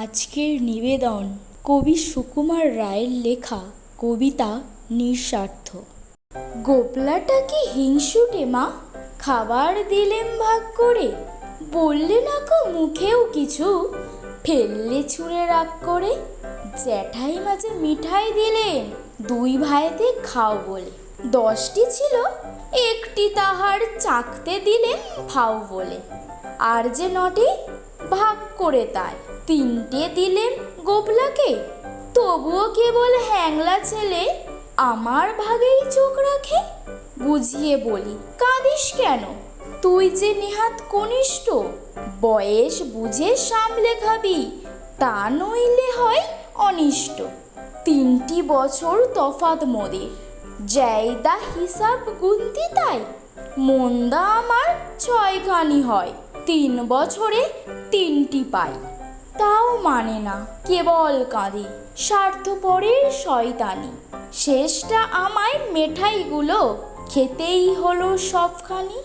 আজকের নিবেদন কবি সুকুমার রায়ের লেখা কবিতা নিঃস্বার্থ। গোপলাটা কি হিংসুটে, মা? খাবার দিলেম ভাগ করে। বললে না কো মুখেও কিছু? ফেললে ছুঁড়ে রাগ করে। জ্যাঠাই মাঝে মিঠাই দিলেন, দুই ভাইতে খাও বলে। দশটি ছিল, একটি তাহার চাকতে দিলেন ফাও বলে। আর যে নটি, ভাগ করে তাই তিনটে দিলেন গোবলাকে তবুও কেবল হ্যাংলা ছেলে আমার ভাগেই চোখ রাখে। বুঝিয়ে বলি, কাঁদিস কেন? তুই যে নেহাত কনিষ্ঠ, বয়েস বুঝে সামলে খাবি, তা নইলে হয় অনিষ্ট। তিনটি বছর তফাত মোদের জায়দা হিসাব গুনতি তাই। মন্দা আমার ছয়খানি হয়, তিন বছরে তিনটি পাই। তাও মানে না কেবল কাঁদে। স্বার্থপরের শয়তানি। শেষটা আমায় মেঠাইগুলো খেতেই হলো সবখানি।